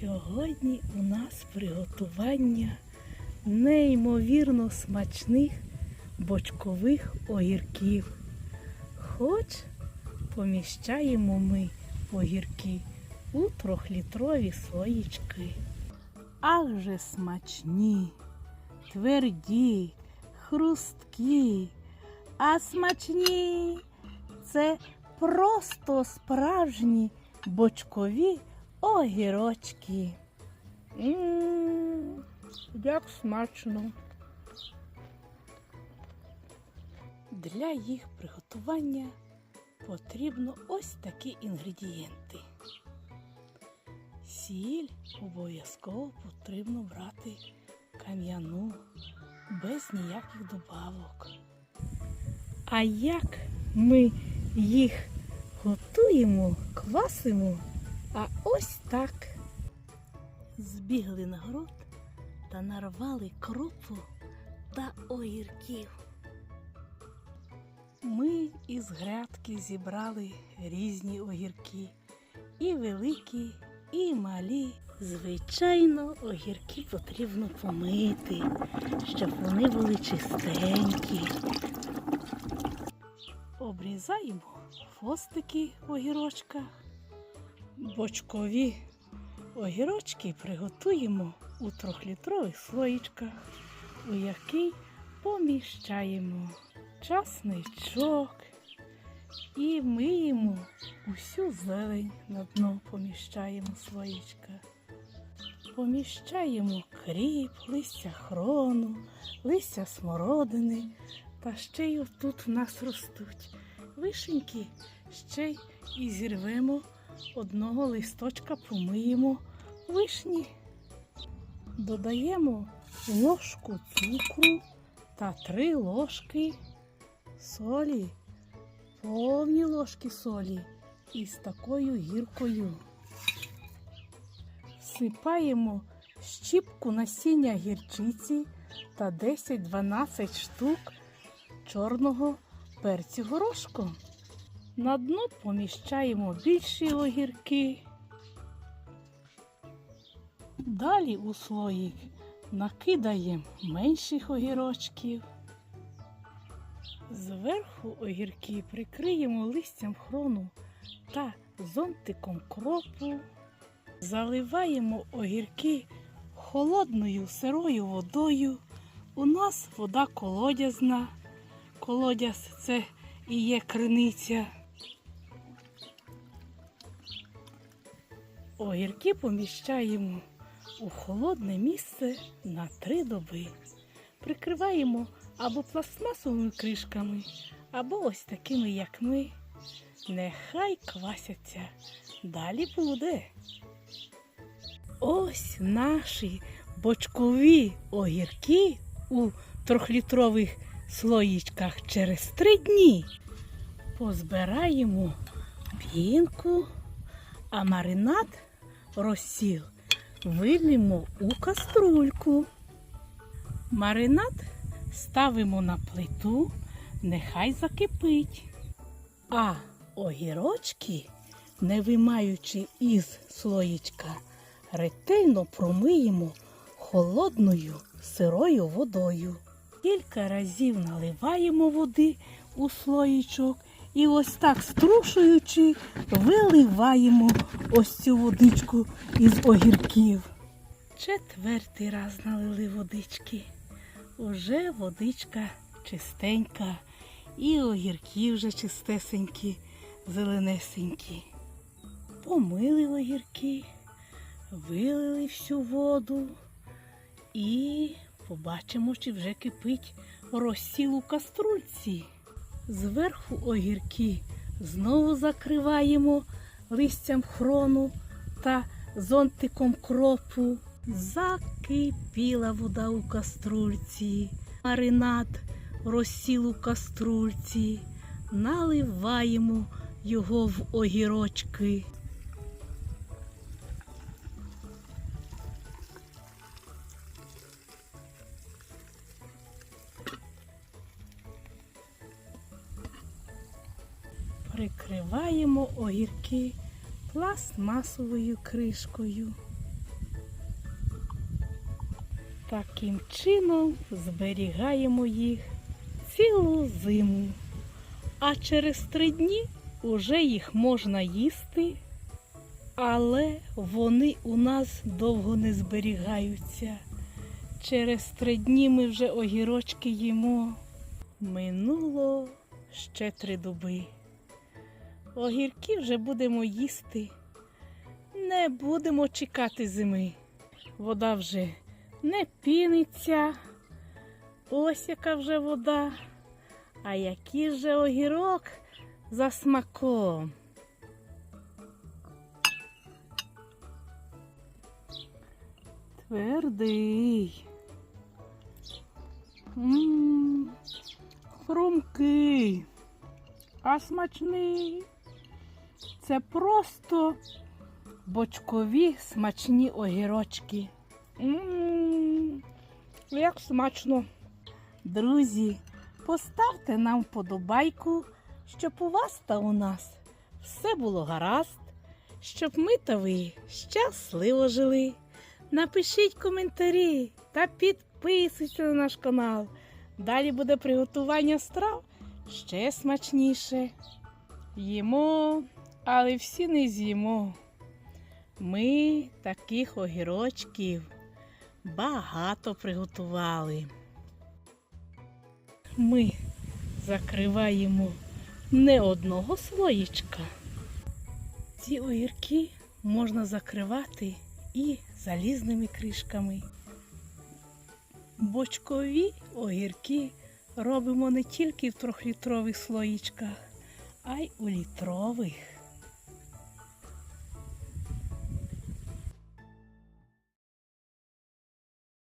Сьогодні у нас приготування неймовірно смачних бочкових огірків. Хоч поміщаємо ми огірки у трьохлітрові слоїчки. Ах же смачні, тверді, хрусткі, а смачні це просто справжні бочкові огірочки. М, Як смачно. Для їх приготування потрібно ось такі інгредієнти. Сіль обов'язково потрібно брати кам'яну, без ніяких добавок. А як ми їх готуємо, квасимо, а ось так. Збігли на город та нарвали крупу та огірків. Ми із грядки зібрали різні огірки, і великі, і малі. Звичайно, огірки потрібно помити, щоб вони були чистенькі. Обрізаємо хвостики огірочках. Бочкові огірочки приготуємо у трьохлітрових слоїчках, у який поміщаємо часничок і миємо усю зелень на дно поміщаємо слоїчка. Поміщаємо кріп, листя хрону, листя смородини, та ще й тут в нас ростуть вишеньки, ще й і зірвемо одного листочка, помиємо вишні. Додаємо ложку цукру та три ложки солі, повні ложки солі із такою гіркою. Всипаємо щіпку насіння гірчиці та 10-12 штук чорного перцю горошком. На дно поміщаємо більші огірки. Далі у слоїк накидаємо менших огірочків. Зверху огірки прикриємо листям хрону та зонтиком кропу. Заливаємо огірки холодною сирою водою. У нас вода колодязна. Колодязь це і є криниця. Огірки поміщаємо у холодне місце на три доби. Прикриваємо або пластмасовими кришками, або ось такими, як ми. Нехай квасяться. Далі буде. Ось наші бочкові огірки у трьохлітрових слоїчках через три дні. Позбираємо пінку, а маринад розсіл вилємо у каструльку. Маринад ставимо на плиту, нехай закипить. А огірочки, не виймаючи із слоїчка, ретельно промиємо холодною сирою водою. Кілька разів наливаємо води у слоїчок і ось так струшуючи, виливаємо ось цю водичку із огірків. Четвертий раз налили водички. Уже водичка чистенька, і огірки вже чистесенькі, зеленесенькі. Помили огірки, вилили всю воду і побачимо, чи вже кипить розсіл у каструльці. Зверху огірки знову закриваємо листям хрону та зонтиком кропу. Закипіла вода у каструльці, маринад розсіл у каструльці, наливаємо його в огірочки. Прикриваємо огірки пластмасовою кришкою. Таким чином зберігаємо їх цілу зиму. А через три дні уже їх можна їсти, але вони у нас довго не зберігаються. Через три дні ми вже огірочки їмо. Минуло ще три доби. Огірки вже будемо їсти. Не будемо чекати зими. Вода вже не піниться. Ось яка вже вода. А який же огірок за смаком. Твердий. Хрумкий, а смачний. Це просто бочкові смачні огірочки. М, Як смачно. Друзі, поставте нам вподобайку, щоб у вас та у нас все було гаразд, щоб ми та ви щасливо жили. Напишіть коментарі та підписуйтесь на наш канал. Далі буде приготування страв ще смачніше. Їмо, але всі не з'їмо. Ми таких огірочків багато приготували. Ми закриваємо не одного слоєчка. Ці огірки можна закривати і залізними кришками. Бочкові огірки робимо не тільки в трьохлітрових слоїчках, а й у літрових.